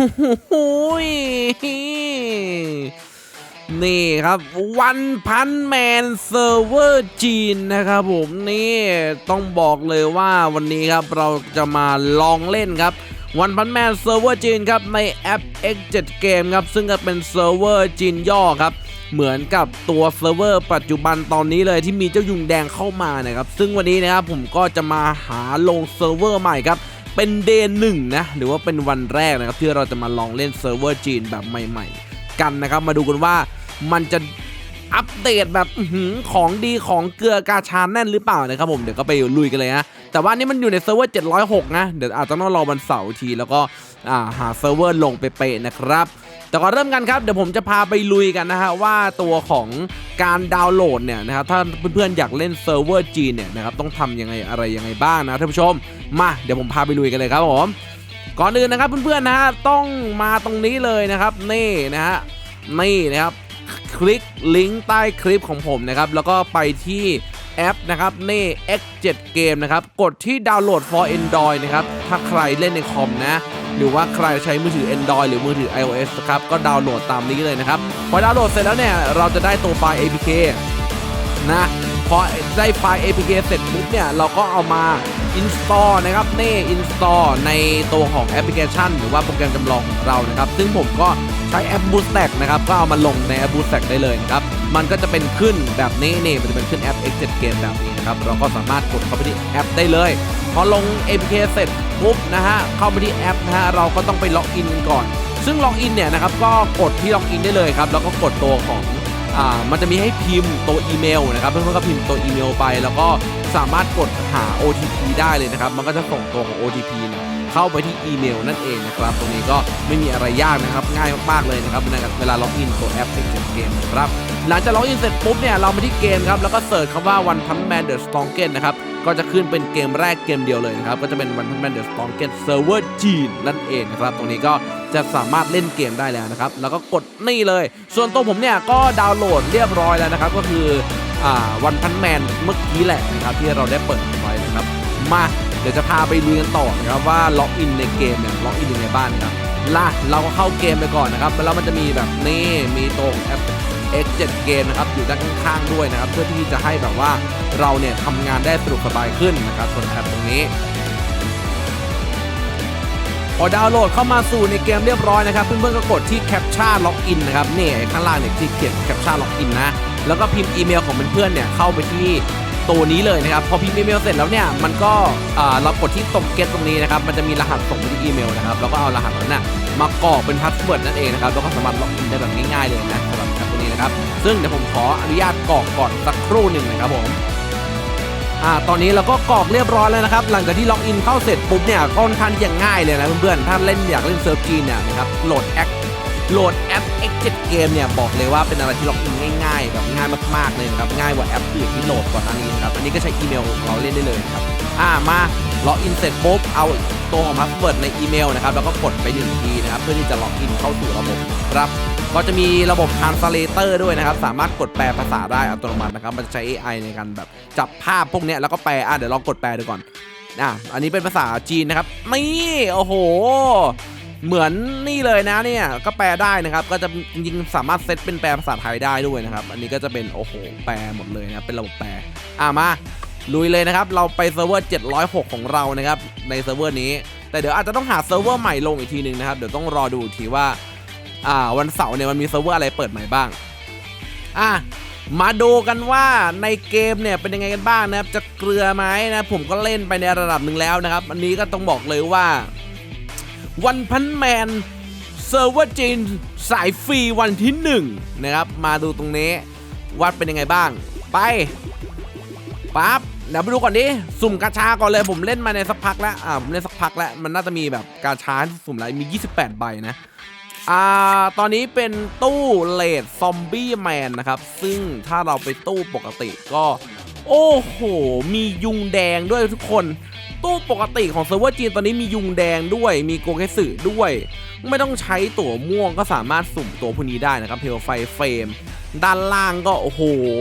้ยนี่ครับวันพันแมนเซิร์ฟเวอร์จีนนะครับผมนี่ต้องบอกเลยว่าวันนี้ครับเราจะมาลองเล่นครับวันพันแมนเซิร์ฟเวอร์จีนครับในแอป X7 Game ครับซึ่งก็เป็นเซิร์ฟเวอร์จีนย่อครับเหมือนกับตัวเซิร์ฟเวอร์ปัจจุบันตอนนี้เลยที่มีเจ้ายุงแดงเข้ามานะครับซึ่งวันนี้นะครับผมก็จะมาหาลงเซิร์ฟเวอร์ใหม่ครับ เป็นเดย์หนึ่งนะหรือว่าเป็นวันแรกนะครับที่เราจะมาลองเล่นเซิร์ฟเวอร์จีนแบบใหม่ ๆ กันนะครับ มาดูกันว่ามันจะอัปเดตแบบอของดีของเกลือกาชาแน่นหรือเปล่านะครับผมเดี๋ยวก็ไปลุยกันเลยนะแต่ว่านี่มันอยู่ในเซิร์ฟเวอร์706นะเดี๋ยวอาจจะต้องรอวันเสาร์ทีแล้วก็หาเซิร์ฟเวอร์ลงไปเป๊ะนะครับ แต่ก่อนเริ่มกันครับเดี๋ยวผมจะพาไปลุยกันนะฮะว่าตัวของการดาวน์โหลดเนี่ยนะครับถ้าเพื่อนๆอยากเล่นเซิร์ฟเวอร์จีนเนี่ยนะครับต้องทำยังไงอะไรยังไงบ้างนะท่านผู้ชม มาเดี๋ยวผมพาไปลุยกันเลยครับผมก่อนอื่นนะครับเพื่อนๆนะฮะต้องมาตรงนี้เลยนะครับนี่นะฮะนี่นะครับคลิกลิงก์ใต้คลิปของผมนะครับแล้วก็ไปที่แอปนะครับนี่ X7 Game นะครับกดที่ดาวน์โหลด for Android นะครับถ้าใครเล่นในคอมนะ หรือว่าใครใช้มือถือ Android หรือมือถือ iOS นะครับก็ดาวน์โหลดตามนี้เลยนะครับพอดาวน์โหลดเสร็จแล้วเนี่ยเราจะได้ตัวไฟล์ APK นะพอได้ไฟล์ APK เสร็จปุ๊บเนี่ยเราก็เอามา install นะครับนี่ install ในตัวของแอปพลิเคชัน หรือว่าโปรแกรมจำลองของเรานะครับ ซึ่งผมก็ใช้แอป Bootstack นะครับ ก็เอามาลงในแอป Bootstack ได้เลยนะครับ มันก็จะเป็นขึ้นแบบนี้นี่มันจะเป็นขึ้นแอป X7 Game แบบนี้ นะครับเราก็สามารถกดเข้าไปที่แอปได้เลย พอลง APK เสร็จปุ๊บนะฮะเข้าไปที่แอปนะฮะเราก็ต้องไปล็อกอินกันก่อน ซึ่งล็อกอินเนี่ยนะครับก็กดที่ล็อกอินได้เลยครับแล้วก็กดตัวของอ่ามันจะมีให้พิมพ์ตัวอีเมลนะครับเพื่อนๆก็พิมพ์ตัวอีเมลไป แล้วก็สามารถกดหา OTP ได้เลยนะครับมันก็จะส่งตัวของ OTP เนี่ย เข้าไปที่อีเมลนั่นเองนะครับ ตรงนี้ก็ไม่มีอะไรยากนะครับ ง่ายมากๆเลยนะครับในเวลาล็อกอินตัวแอป X7 Game นะครับหลังจากล็อกอินเสร็จปุ๊บเนี่ยเรามาที่เกมครับแล้วก็เสิร์ชคำว่า One Punch Man The Strongest นะครับก็จะขึ้นเป็นเกมแรกเกมเดียวเลยนะครับ ก็จะเป็น One Punch Man The Strongest Server จีนนั่นเองนะครับ ตรงนี้ก็จะสามารถเล่นเกมได้แล้วนะครับ แล้วก็กดนี่เลย ส่วนตัวผมเนี่ยก็ดาวน์โหลดเรียบร้อยแล้วนะครับ ก็คือวันพันแมนเมื่อกี้แหละนะครับที่เราได้เปิดไว้นะครับ มา เดี๋ยวจะพาไปลุยกันต่อนะครับว่าล็อกอินในเกมเนี่ยล็อกอินยังไงบ้างนะครับล่ะเราก็เข้าเกมไปก่อนนะครับแล้วมันจะมีแบบนี่มีตรงแอป X7 เกมนะครับอยู่ด้านข้างๆด้วยนะครับ เพื่อที่จะให้แบบว่าเราเนี่ยทำงานได้สะดวกสบายขึ้นนะครับส่วนแอปตรงนี้พอดาวน์โหลดเข้ามาสู่ในเกมเรียบร้อยนะครับเพื่อนๆก็กดที่แคปชั่นล็อกอินนะครับนี่ข้างล่างเนี่ยที่เขียนแคปชั่นล็อกอินนะแล้วก็พิมพ์อีเมลของเพื่อนๆเนี่ยเข้าไปที่ ตัวนี้เลยนะครับ พอพิมพ์อีเมลเสร็จแล้วเนี่ย มันก็เรากดที่ตรงเก็ตตรงนี้นะครับ มันจะมีรหัสส่งไปที่อีเมลนะครับ แล้วก็เอารหัสนั้นน่ะมากรอกเป็นพาสเวิร์ดนั่นเองนะครับ แล้วก็สามารถล็อกอินได้แบบง่ายๆเลยนะสำหรับแอปตัวนี้นะครับ ซึ่งเดี๋ยวผมขออนุญาตกรอกก่อนสักครู่หนึ่งนะครับผมอ่าตอนนี้เราก็กรอกเรียบร้อยแล้วนะครับ หลังจากที่ล็อกอินเข้าเสร็จปุ๊บเนี่ยก็ค่อนข้างที่จะง่ายเลยนะเพื่อนๆ ถ้าเล่นอยากเล่นเซิร์ฟจีนเนี่ยนะครับ โหลดแอป โหลดแอป X7 Game เนี่ยบอกเลยว่าเป็นอะไรที่ล็อกอินง่ายๆแบบง่ายมากๆเลยนะครับง่ายกว่าแอปอื่นที่โหลดก่อนหน้านี้นะครับอันนี้ก็ใช้อีเมลของเราเล่นได้เลยครับอ่ามาล็อกอินเสร็จปุ๊บเอาตัวของพาสเวิร์ดในอีเมลนะครับแล้วก็กดไปหนึ่งทีนะครับเพื่อที่จะล็อกอินเข้าสู่ระบบครับก็จะมีระบบ translator ด้วยนะครับ สามารถกดแปลภาษาได้อัตโนมัตินะครับ มันจะใช้ AI ในการแบบจับภาพพวกเนี้ยแล้วก็แปลอะเดี๋ยวลองกดแปลดูก่อนอะอันนี้เป็นภาษาจีนนะครับนี่โอ้โห เหมือนนี่เลยนะเนี่ยก็แปลได้นะครับ ก็จะจริงๆสามารถเซตเป็นแปลภาษาไทยได้ด้วยนะครับ อันนี้ก็จะเป็นโอ้โหแปลหมดเลยนะครับเป็นระบบแปลอะมาลุยเลยนะครับ เราไปเซิร์ฟเวอร์ 706 ของเรานะครับ ในเซิร์ฟเวอร์นี้ แต่เดี๋ยวอาจจะต้องหาเซิร์ฟเวอร์ใหม่ลงอีกทีหนึ่งนะครับ เดี๋ยวต้องรอดูทีว่า อ่า วันเสาร์เนี่ยมันมีเซิร์ฟเวอร์อะไรเปิดใหม่บ้าง อะ มาดูกันว่าในเกมเนี่ยเป็นยังไงกันบ้างนะครับ จะเกลือไหมนะ ผมก็เล่นไปในระดับหนึ่งแล้วนะครับ อันนี้ก็ต้องบอกเลยว่า วันพันแมนเซิร์ฟเวอร์จีนสายฟรีวันที่หนึ่งนะครับ มาดูตรงนี้วัดเป็นยังไงบ้าง ไปปั๊บเดี๋ยวไปดูก่อนดิ สุ่มกาชาก่อนเลยผมเล่นมาในสักพักแล้ว อ่าผมเล่นสักพักแล้ว มันน่าจะมีแบบกาชาสุ่มอะไรมี 28 ใบนะ อ่า ตอนนี้เป็นตู้เลดซอมบี้แมนนะครับ ซึ่งถ้าเราไปตู้ปกติก็ โอ้โห มียุงแดงด้วยทุกคน ตู้ปกติของเซิร์ฟเวอร์จีนตอนนี้มียุงแดงด้วย มีโกเกสึด้วย ไม่ต้องใช้ตั๋วม่วงก็สามารถสุ่มตัวพวกนี้ได้นะครับเพลไฟเฟรมด้านล่างก็ โอ้โห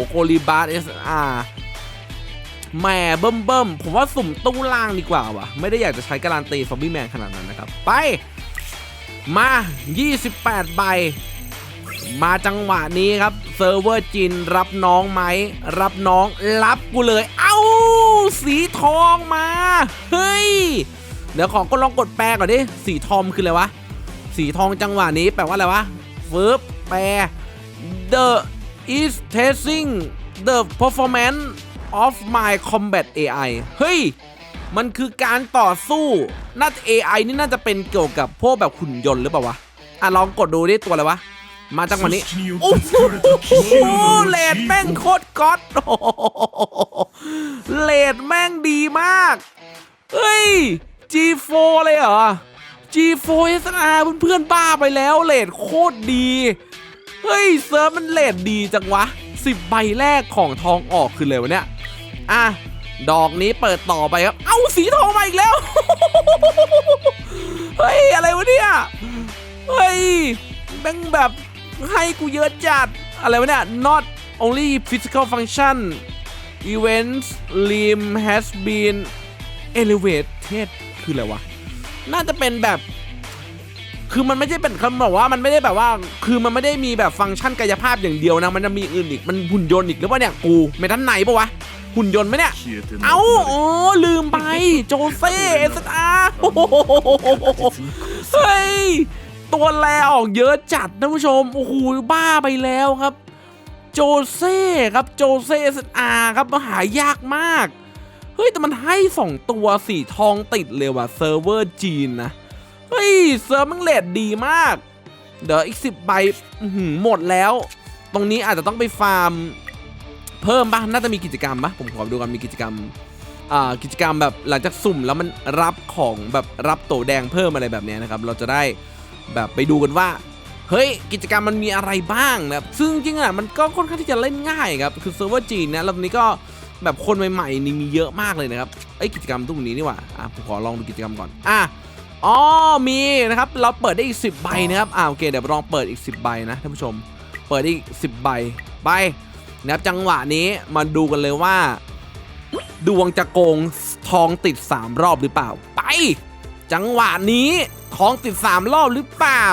โกลิบาร์เอสอาร์แหม่เบิ่มเบิ่มผมว่าสุ่มตู้ล่างดีกว่าวะไม่ได้อยากจะใช้การันตีซอมบี้แมนขนาดนั้นนะครับ ไป มา 28 ใบ มาจังหวะนี้ครับ เซิร์ฟเวอร์จีนรับน้องไหม รับน้องรับกูเลย เอ้า สีทองมา เฮ้ย เดี๋ยวขอก็ลองกดแปลก่อนดิ สีทองคืออะไรวะ สีทองจังหวะนี้แปลว่าอะไรวะฟึบแปล the is testing the performance of my combat AI เฮ้ย มันคือการต่อสู้น่าจะ AI นี่น่าจะเป็นเกี่ยวกับพวกแบบหุ่นยนต์หรือเปล่าวะ อะลองกดดูดิตัวอะไรวะ มาจังหวะนี้ โอ้โหเลดแม่งโคตรก๊อตโอ้โห เลดแม่งดีมาก เฮ้ย G4 เลยเหรอ G4 SR เพื่อนๆบ้าไปแล้วเลดโคตรดี เฮ้ย เซิร์ฟมันเลดดีจังวะ 10 ใบแรกของทองออกคือเลยวะเนี่ย อะ ดอกนี้เปิดต่อไปครับ เอาสีทองมาอีกแล้ว เฮ้ย อะไรวะเนี่ย เฮ้ยแม่งแบบให้กูเยอะจัด อะไรวะเนี่ย not only physical function events lim has been elevated คืออะไรวะ น่าจะเป็นแบบ คือมันไม่ใช่เป็นคำบอกว่ามันไม่ได้แบบว่า คือมันไม่ได้มีแบบฟังก์ชันกายภาพอย่างเดียวนะ มันจะมีอื่นอีก มันหุ่นยนต์อีกหรือเปล่าเนี่ย กูเมทันไหนปะวะ หุ่นยนต์ไหมเนี่ย เอ้าอ๋อลืมไป โจเซ่เอสอาร์เฮ้ย ตัวแลออกเยอะจัดนะผู้ชม โอ้โห บ้าไปแล้วครับ โจเซ่ครับโจเซ่เอสอาร์ครับมาหายากมาก เฮ้ย แต่มันให้สองตัวสีทองติดเลยว่ะเซิร์ฟเวอร์จีนนะ เฮ้ย เซิร์ฟมันเลดดีมาก เดี๋ยวอีกสิบใบหหมดแล้ว ตรงนี้อาจจะต้องไปฟาร์ม เพิ่มปะน่าจะมีกิจกรรมปะผมขอดูกันมีกิจกรรมอ่ากิจกรรมแบบหลังจากสุ่มแล้วมันรับของแบบรับโตแดงเพิ่มอะไรแบบเนี้ยนะครับ เราจะได้แบบไปดูกันว่า เฮ้ย กิจกรรมมันมีอะไรบ้างนะครับซึ่งจริงๆอะมันก็ค่อนข้างที่จะเล่นง่ายครับ คือเซิร์ฟเวอร์จีนนะแล้วตอนนี้ก็แบบคนใหม่ๆนี่มีเยอะมากเลยนะครับไอยกิจกรรมตรงนี้นี่ว่าอะผมขอลองดูกิจกรรมก่อนอะอ๋อมีนะครับเราเปิดได้อีก 10 ใบนะครับอ่าโอเคเดี๋ยวลองเปิดอีก 10 ใบนะท่านผู้ชม เปิดได้อีก 10 ใบไปนะครับจังหวะนี้มาดูกันเลยว่า ดวงจะโกงทองติด 3 รอบหรือเปล่า ไป จังหวะนี้ทองติด 3 รอบหรือเปล่า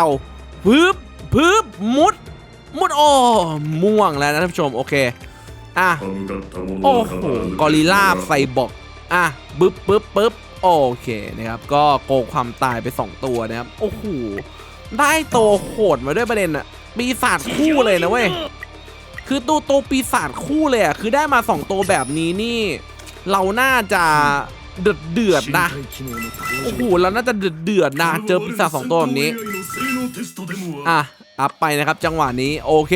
พึบพึบมุด มุดโอ้ม่วงแล้วนะท่านผู้ชมโอเคอะโอ้โหกอริลลาไซบอกอะปึ๊บปึ๊บปึ๊บโอเคนะครับ ก็โกงความตายไป 2 ตัวนะครับ โอ้โห ได้ตัวโหดมาด้วยประเด็นอะปีศาจคู่เลยนะเว้ย คือตัวตัวปีศาจคู่เลยอะคือได้มา 2 ตัวแบบนี้นี่ เราน่าจะเดือดเดือดนะ โอ้โห เราน่าจะเดือดเดือดนะ เจอปีศาจสองตัวแบบนี้ อะอัพไปนะครับจังหวะนี้โอเค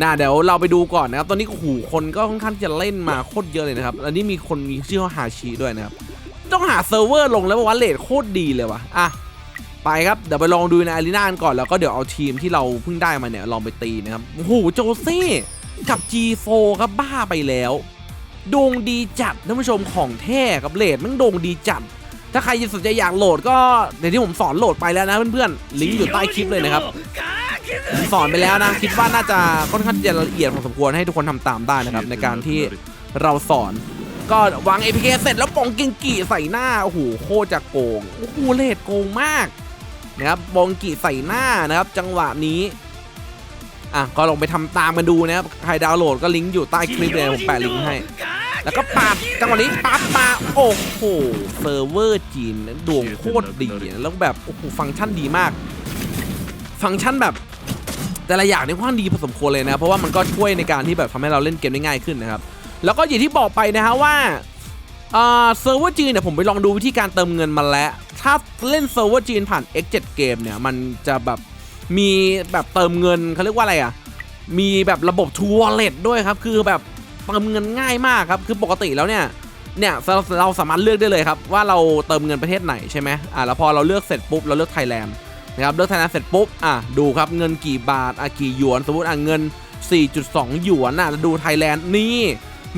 น่าเดี๋ยวเราไปดูก่อนนะครับ ตอนนี้โอ้โหคนก็ค่อนข้างจะเล่นมาโคตรเยอะเลยนะครับ อันนี้มีคนมีชื่อว่าฮาชิด้วยนะครับ ต้องหาเซิร์ฟเวอร์ลงแล้วว่าเลทโคตรดีเลยว่ะอะไปครับ เดี๋ยวไปลองดูในอารีนานก่อนแล้วก็เดี๋ยวเอาทีมที่เราเพิ่งได้มาเนี่ยลองไปตีนะครับโอ้โหโจเซ่กับ G4 ครับบ้าไปแล้ว โด่งดีจัดท่านผู้ชมของแท้กับเลดมันโด่งดีจัด ถ้าใครสนใจอยากโหลดก็เดี๋ยวที่ผมสอนโหลดไปแล้วนะเพื่อนๆ ลิงก์อยู่ใต้คลิปเลยนะครับผมสอนไปแล้วนะ คิดว่าน่าจะค่อนข้างจะละเอียดพอสมควรให้ทุกคนทำตามได้นะครับ ในการที่เราสอน ก็วาง APK เสร็จแล้วปองกิงกีใส่หน้า โอ้โหโคตรจะโกงโอ้โหเลดโกงมากนะครับบองกีใส่หน้านะครับ จังหวะนี้อะก็ลองไปทำตามกันดูนะครับใครดาวน์โหลดก็ลิงก์อยู่ใต้คลิปเลยผมแปะลิงก์ให้ แล้วก็ปัดจังหวะนี้ปั๊บมาโอ้โหเซิร์ฟเวอร์จีนดวงโคตรดีแล้วแบบโอ้โหฟังก์ชันดีมาก ฟังก์ชันแบบแต่ละอย่างนี่ค่อนข้างดีพอสมควรเลยนะ เพราะว่ามันก็ช่วยในการที่แบบทำให้เราเล่นเกมได้ง่ายขึ้นนะครับ แล้วก็อย่างที่บอกไปนะฮะว่าเซิร์ฟเวอร์จีนเนี่ยผมไปลองดูวิธีการเติมเงินมาแล้ว ถ้าเล่นเซิร์ฟเวอร์จีนผ่าน X7 เกมเนี่ย มันจะแบบมีแบบเติมเงินเขาเรียกว่าอะไรอะ มีแบบระบบทัวร์เลตด้วยครับ คือแบบ เติมเงินง่ายมากครับคือปกติแล้วเนี่ยเนี่ยเราเราสามารถเลือกได้เลยครับว่าเราเติมเงินประเทศไหนใช่ไหมอ่าแล้วพอเราเลือกเสร็จปุ๊บเราเลือกไทยแลนด์นะครับเลือกไทยแลนด์เสร็จปุ๊บอะดูครับเงินกี่บาทอะกี่หยวนสมมติอะเงิน 4.2 หยวนอะดูไทยแลนด์นี่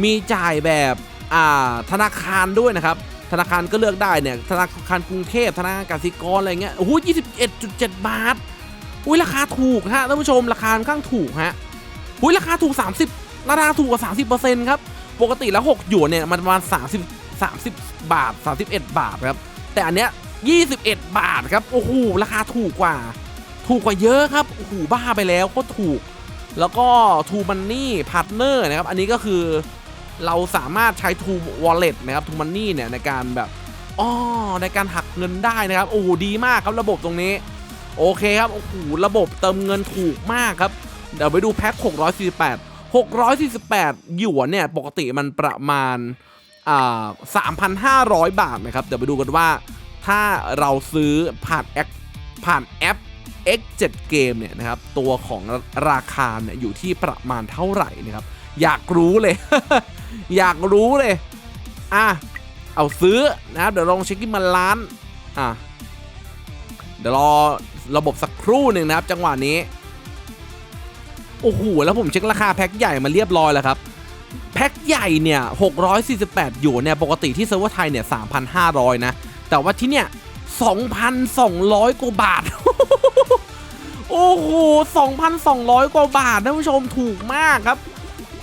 มีจ่ายแบบอ่าธนาคารด้วยนะครับธนาคารก็เลือกได้เนี่ยธนาคารกรุงเทพธนาคารกสิกรอะไรเงี้ยโอ้โห21.7 บาทอุ้ยราคาถูกฮะท่านผู้ชมราคาค่อนข้างถูกฮะอุ้ยราคาถูก 30 ราคาถูกกว่า 30%ครับ ปกติแล้ว 6 หยวนเนี่ย มันประมาณ 30 30 บาท 31 บาทครับ แต่อันเนี้ย 21 บาทครับ โอ้โห ราคาถูกกว่า ถูกกว่าเยอะครับ โอ้โห บ้าไปแล้วก็ถูก แล้วก็ True Money Partner นะครับ อันนี้ก็คือเราสามารถใช้ True Wallet นะครับ True Money เนี่ยในการแบบอ๋อในการหักเงินได้นะครับ โอ้โห ดีมากครับระบบตรงนี้ โอเคครับ โอ้โห ระบบเติมเงินถูกมากครับ เดี๋ยวไปดูแพ็ค648 648 หยวนเนี่ย ปกติมันประมาณอ่า3,500 บาทนะครับ เดี๋ยวไปดูกันว่า ถ้าเราซื้อผ่านแอปผ่านแอป X7 เกมเนี่ยนะครับ ตัวของราคาเนี่ยอยู่ที่ประมาณเท่าไหร่นะครับ อยากรู้เลย อยากรู้เลย อะ เอาซื้อนะครับ เดี๋ยวลองเช็คที่มันล้าน อะ เดี๋ยวรอระบบสักครู่หนึ่งนะครับ จังหวะนี้ โอ้โหแล้วผมเช็คราคาแพ็คใหญ่มาเรียบร้อยแล้วครับแพ็คใหญ่เนี่ย 648หยวนเนี่ย ปกติที่เซิร์ฟเวอร์ไทยเนี่ย 3,500 นะ แต่ว่าที่เนี่ย 2,200 กว่าบาท โอ้โห 2,200 กว่าบาทท่านผู้ชมถูกมากครับ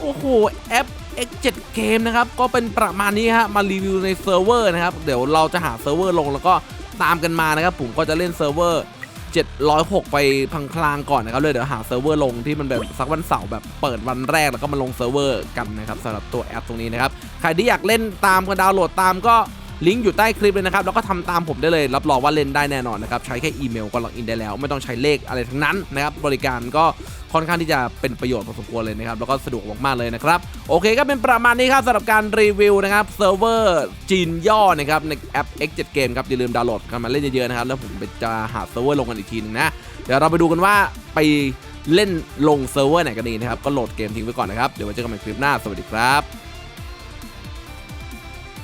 โอ้โห แอป X7 เกมนะครับ ก็เป็นประมาณนี้ฮะ มารีวิวในเซิร์ฟเวอร์นะครับ เดี๋ยวเราจะหาเซิร์ฟเวอร์ลงแล้วก็ตามกันมานะครับ ผมก็จะเล่นเซิร์ฟเวอร์ 706 ไปพลางๆก่อนนะครับเลยเดี๋ยวหาเซิร์ฟเวอร์ลงที่มันแบบสักวันเสาร์แบบเปิดวันแรกแล้วก็มาลงเซิร์ฟเวอร์กันนะครับสำหรับตัวแอปตรงนี้นะครับใครที่อยากเล่นตามก็ดาวน์โหลดตามก็ลิงก์อยู่ใต้คลิปเลยนะครับ แล้วก็ทำตามผมได้เลย รับรองว่าเล่นได้แน่นอนนะครับ ใช้แค่อีเมลก็ล็อกอินได้แล้ว ไม่ต้องใช้เลขอะไรทั้งนั้นนะครับ บริการก็ ค่อนข้างที่จะเป็นประโยชน์พอสมควรเลยนะครับแล้วก็สะดวกมากๆเลยนะครับโอเคก็เป็นประมาณนี้ครับสำหรับการรีวิวนะครับเซิร์ฟเวอร์จีนย่อนะครับในแอป X7 Game ครับอย่าลืมดาวน์โหลดกันมาเล่นเยอะๆนะครับแล้วผมจะหาเซิร์ฟเวอร์ลงกันอีกทีหนึงนะเดี๋ยวเราไปดูกันว่าไปเล่นลงเซิร์ฟเวอร์ไหนกันดีนะครับก็โหลดเกมทิ้งไว้ก่อนนะครับเดี๋ยวไว้เจอกันใหม่คลิปหน้าสวัสดีครับ